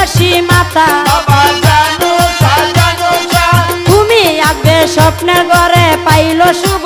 তুলসী মাথা। তুমি আসবে স্বপ্নের ঘরে পাইল শুভ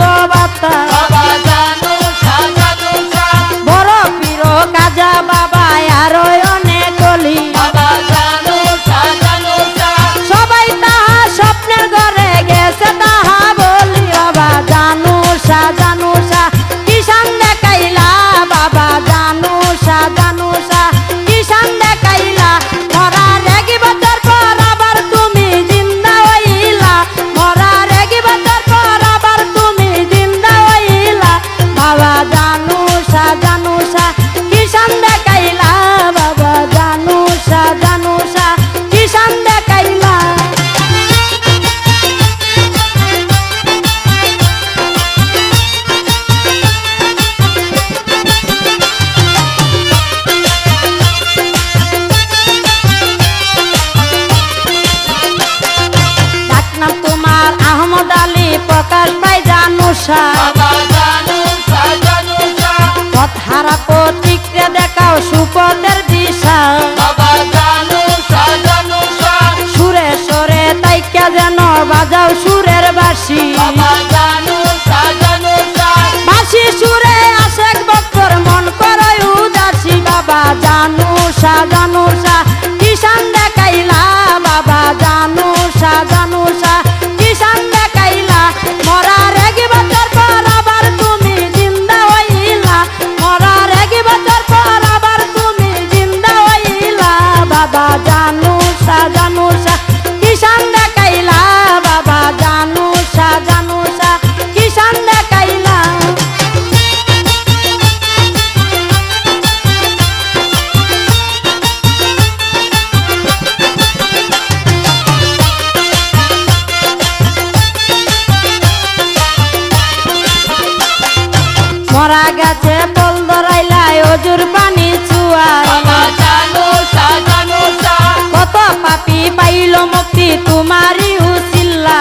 দালি পকার পাই জানুষা কথারা প্রতিক্রিয়া দেখাও সুপদের বাবা জানু সা জানু সা কিষান দেখাইলা বাবা জানু সা জানু সা কিষান দেখাইলা। মরা গেছে বল ধরাইলা, অজুর মতি তোমারই উসিল্লা